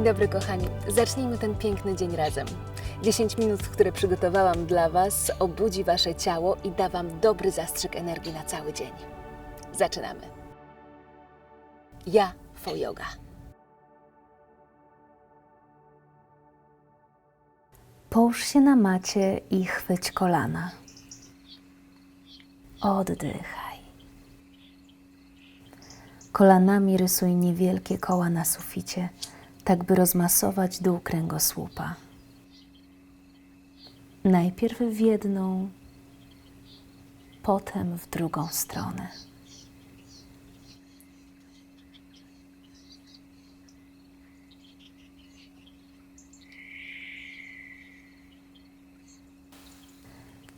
Dzień dobry, kochani. Zacznijmy ten piękny dzień razem. 10 minut, które przygotowałam dla Was, obudzi Wasze ciało i da Wam dobry zastrzyk energii na cały dzień. Zaczynamy. Ja, Fo Yoga. Połóż się na macie i chwyć kolana. Oddychaj. Kolanami rysuj niewielkie koła na suficie, tak by rozmasować dół kręgosłupa. Najpierw w jedną, potem w drugą stronę.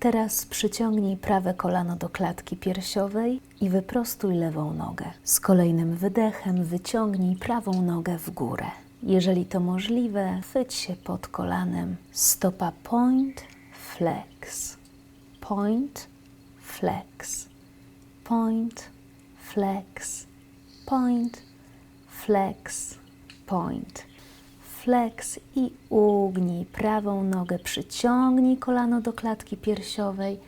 Teraz przyciągnij prawe kolano do klatki piersiowej i wyprostuj lewą nogę. Z kolejnym wydechem wyciągnij prawą nogę w górę. Jeżeli to możliwe, chwyć się pod kolanem. Stopa point, flex. Point, flex. Point, flex. Point, flex, point flex i ugnij prawą nogę, przyciągnij kolano do klatki piersiowej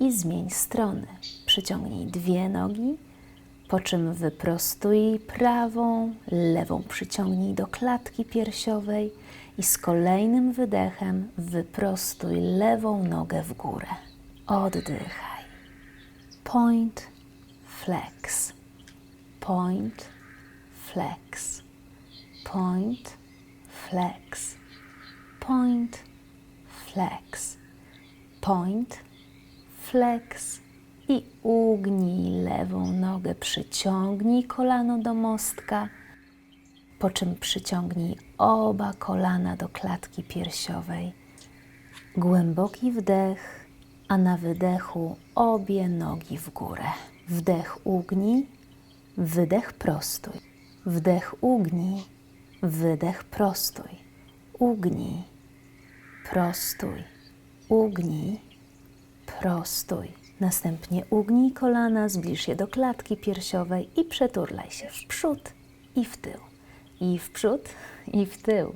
i zmień strony. Przyciągnij dwie nogi, po czym wyprostuj prawą, lewą przyciągnij do klatki piersiowej i z kolejnym wydechem wyprostuj lewą nogę w górę. Oddychaj. Point, flex. Point, flex. Point, flex, point, flex, point, flex i ugnij lewą nogę, przyciągnij kolano do mostka, po czym przyciągnij oba kolana do klatki piersiowej. Głęboki wdech, a na wydechu obie nogi w górę. Wdech ugnij, wydech prostuj. Wdech ugnij, Wydech prostuj. Ugnij. Prostuj. Ugnij. Prostuj. Następnie ugnij kolana, zbliż je do klatki piersiowej i przeturlaj się w przód i w tył. I w przód, i w tył.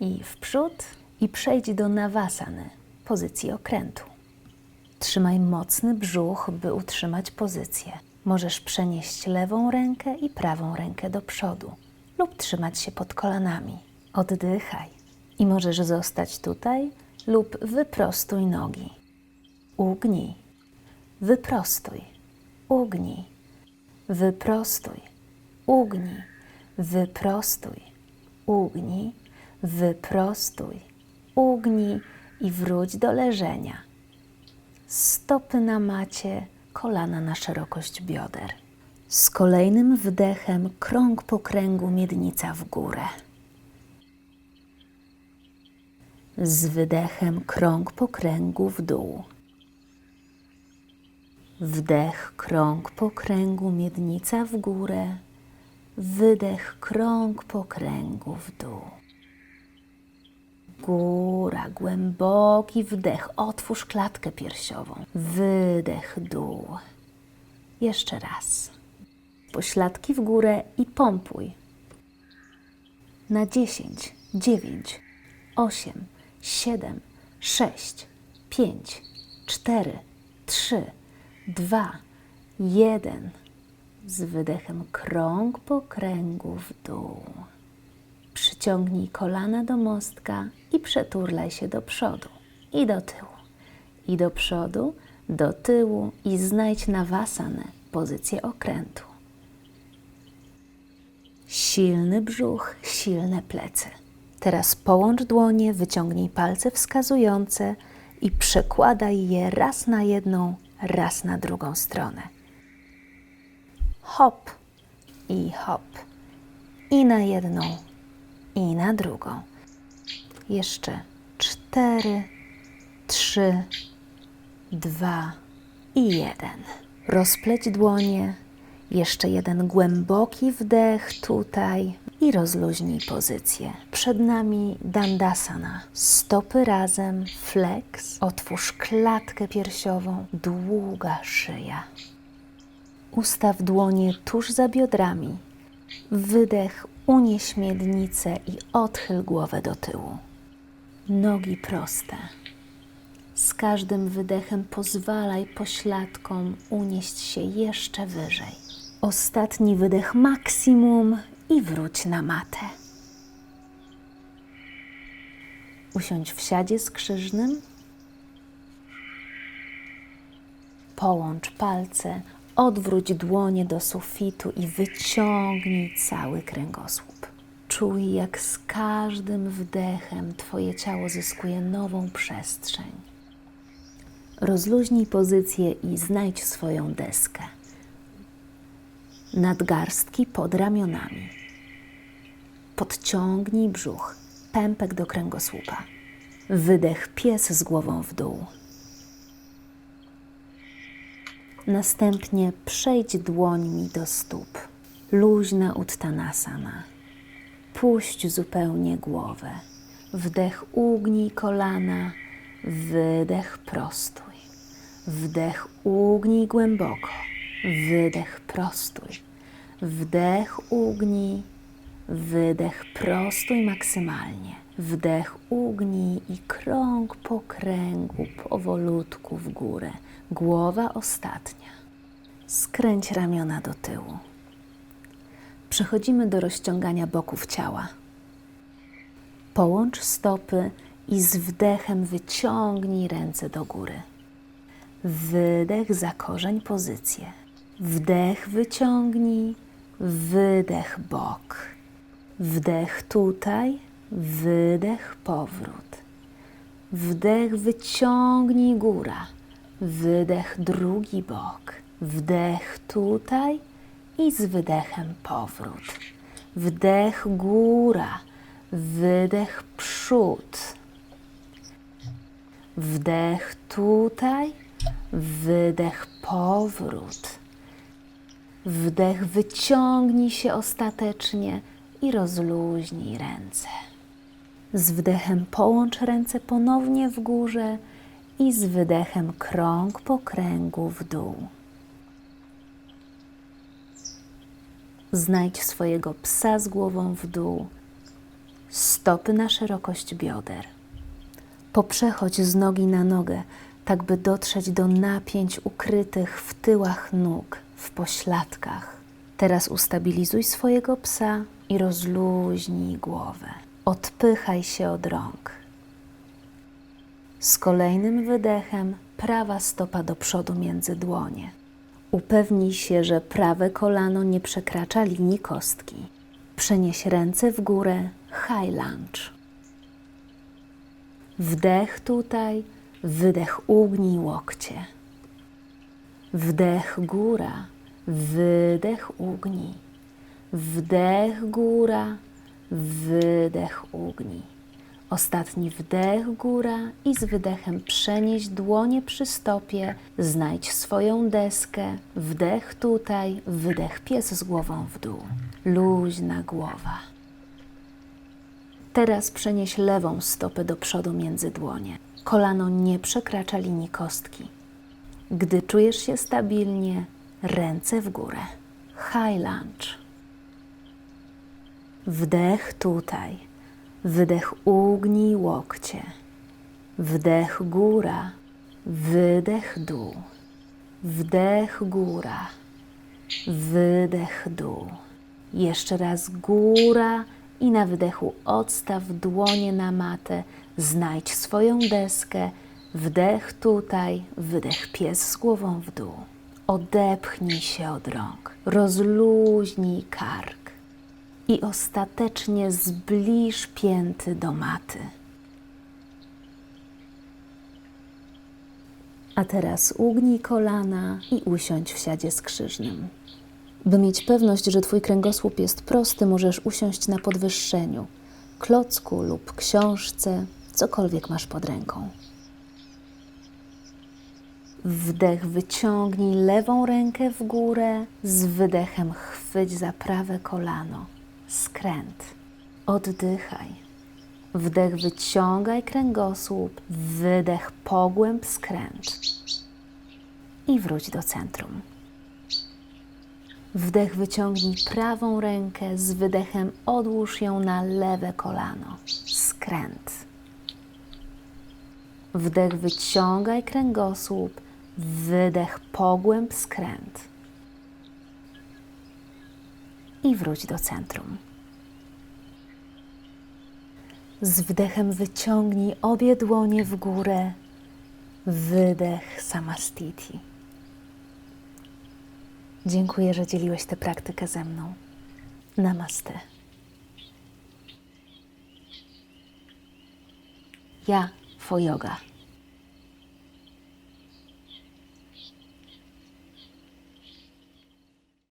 I w przód i przejdź do nawasany, pozycji okrętu. Trzymaj mocny brzuch, by utrzymać pozycję. Możesz przenieść lewą rękę i prawą rękę do przodu lub trzymać się pod kolanami. Oddychaj i możesz zostać tutaj lub wyprostuj nogi. Ugnij, wyprostuj, ugnij, wyprostuj, ugnij, wyprostuj, ugnij, wyprostuj, ugnij i wróć do leżenia. Stopy na macie, kolana na szerokość bioder. Z kolejnym wdechem krąg po kręgu miednica w górę. Z wydechem krąg po kręgu w dół. Wdech krąg po kręgu miednica w górę. Wydech krąg po kręgu w dół. Góra, głęboki wdech, otwórz klatkę piersiową. Wydech, dół. Jeszcze raz pośladki w górę i pompuj. Na 10, 9, 8, 7, 6, 5, 4, 3, 2, 1. Z wydechem krąg po kręgu w dół. Przyciągnij kolana do mostka i przeturlaj się do przodu i do tyłu. I do przodu, do tyłu i znajdź nawasanę, pozycję okrętu. Silny brzuch, silne plecy. Teraz połącz dłonie, wyciągnij palce wskazujące i przekładaj je raz na jedną, raz na drugą stronę. Hop i hop. I na jedną, i na drugą. Jeszcze cztery, trzy, dwa i jeden. Rozpleć dłonie, jeszcze jeden głęboki wdech tutaj i rozluźnij pozycję. Przed nami dandasana. Stopy razem, flex. Otwórz klatkę piersiową, długa szyja. Ustaw dłonie tuż za biodrami. Wydech, unieś miednicę i odchyl głowę do tyłu. Nogi proste. Z każdym wydechem pozwalaj pośladkom unieść się jeszcze wyżej. Ostatni wydech maksimum i wróć na matę. Usiądź w siadzie skrzyżnym. Połącz palce, odwróć dłonie do sufitu i wyciągnij cały kręgosłup. Czuj, jak z każdym wdechem Twoje ciało zyskuje nową przestrzeń. Rozluźnij pozycję i znajdź swoją deskę. Nadgarstki pod ramionami. Podciągnij brzuch, pępek do kręgosłupa. Wydech pies z głową w dół. Następnie przejdź dłońmi do stóp. Luźna uttanasana. Puść zupełnie głowę. Wdech ugnij kolana, wydech prostuj. Wdech ugnij głęboko, wydech prostuj. Wdech ugnij, wydech prostuj maksymalnie. Wdech ugnij i krąg po kręgu, powolutku w górę. Głowa ostatnia. Skręć ramiona do tyłu. Przechodzimy do rozciągania boków ciała. Połącz stopy i z wdechem wyciągnij ręce do góry. Wydech, zakorzeń pozycję. Wdech, wyciągnij, wydech, bok. Wdech tutaj, wydech, powrót. Wdech, wyciągnij góra. Wydech, drugi bok. Wdech tutaj i z wydechem powrót. Wdech, góra. Wydech, przód. Wdech tutaj, wydech, powrót. Wdech, wyciągnij się ostatecznie i rozluźnij ręce. Z wdechem połącz ręce ponownie w górze i z wydechem krąg po kręgu w dół. Znajdź swojego psa z głową w dół, stopy na szerokość bioder. Poprzechodź z nogi na nogę, tak by dotrzeć do napięć ukrytych w tyłach nóg, w pośladkach. Teraz ustabilizuj swojego psa i rozluźnij głowę. Odpychaj się od rąk. Z kolejnym wydechem prawa stopa do przodu między dłonie. Upewnij się, że prawe kolano nie przekracza linii kostki. Przenieś ręce w górę, high lunge. Wdech tutaj, wydech ugnij łokcie. Wdech góra, wydech ugnij. Wdech góra, wydech ugnij. Ostatni wdech góra i z wydechem przenieś dłonie przy stopie, znajdź swoją deskę, wdech tutaj, wydech pies z głową w dół. Luźna głowa. Teraz przenieś lewą stopę do przodu między dłonie. Kolano nie przekracza linii kostki. Gdy czujesz się stabilnie, ręce w górę. High lunge. Wdech tutaj. Wydech ugnij łokcie. Wdech góra. Wydech dół. Wdech góra. Wydech dół. Jeszcze raz góra i na wydechu odstaw dłonie na matę. Znajdź swoją deskę. Wdech tutaj, wydech pies z głową w dół. Odepchnij się od rąk. Rozluźnij kark. I ostatecznie zbliż pięty do maty. A teraz ugnij kolana i usiądź w siadzie skrzyżnym. By mieć pewność, że Twój kręgosłup jest prosty, możesz usiąść na podwyższeniu, klocku lub książce, cokolwiek masz pod ręką. Wdech wyciągnij lewą rękę w górę, z wydechem chwyć za prawe kolano. Skręt. Oddychaj. Wdech wyciągaj kręgosłup, wydech pogłęb skręt. I wróć do centrum. Wdech wyciągnij prawą rękę, z wydechem odłóż ją na lewe kolano. Skręt. Wdech wyciągaj kręgosłup, wydech pogłęb skręt. I wróć do centrum. Z wdechem wyciągnij obie dłonie w górę. Wydech samastiti. Dziękuję, że dzieliłeś tę praktykę ze mną. Namaste. Ja, Foyoga.